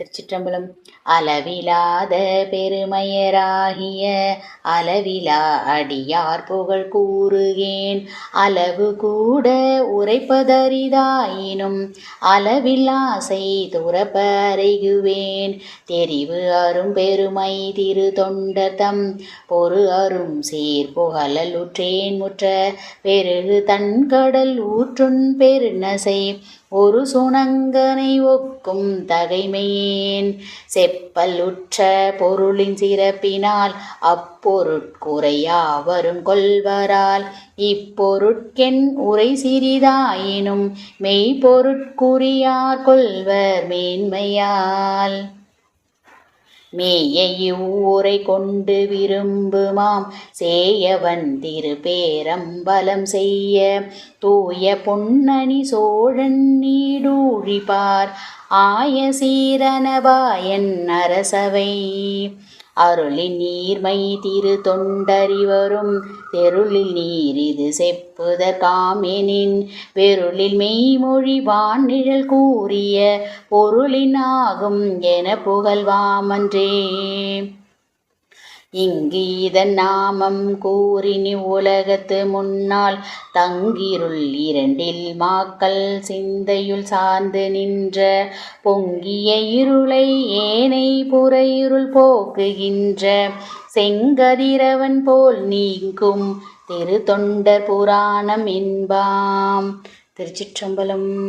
திருச்சிற்றம்பலம். அளவிலாத பெருமையராகிய அளவிலா அடியார் புகழ் கூறுகேன். அளவு கூட உரைப்பதரிதாயினும் அளவில்லாசை துறப்ப அறைகுவேன் தெரிவு அரும் பெருமை திரு தொண்டர்தம் பொறு அரும் சீர் புகழலுற்றேன் முற்ற பெருகு தன்கடல் ஊற்றுண் பெருநசை. ஒரு சுணங்கனை ஒக்கும் தகைமையேன். செப்பல் உற்ற பொருளின் சிறப்பினால் அப்பொருட்குறையா வரும் கொள்வரால். இப்பொருட்கென் உரை சிறிதாயினும் மெய்ப்பொருட்குறியார் கொள்வர் மேன்மையால். மேய இவ்வூரை கொண்டு விரும்புமாம். சேயவன் திருப்பேரம்பலம் செய்ய தூய பொன்னணி சோழன் நீடூழிப்பார். ஆய சீரனபாயன் அரசவை. அருளின் நீர்மை திரு தொண்டறிவரும். தெருளில் நீர் இது செப்புதற்காமெனின் வெருளில் மெய்மொழி வான்நிழல் கூறிய பொருளின் ஆகும் என புகழ்வாமன்றே. இங்கு இதன் நாமம் கூறினி உலகத்து முன்னால் தங்கிருள் இரண்டில் மாக்கள் சிந்தையுள் சார்ந்து நின்ற பொங்கிய இருளை ஏனை புற இருள் போக்குகின்ற செங்கதிரவன் போல் நீங்கும் திரு தொண்டர் புராணம் என்பாம். திருச்சிற்றம்பலம்.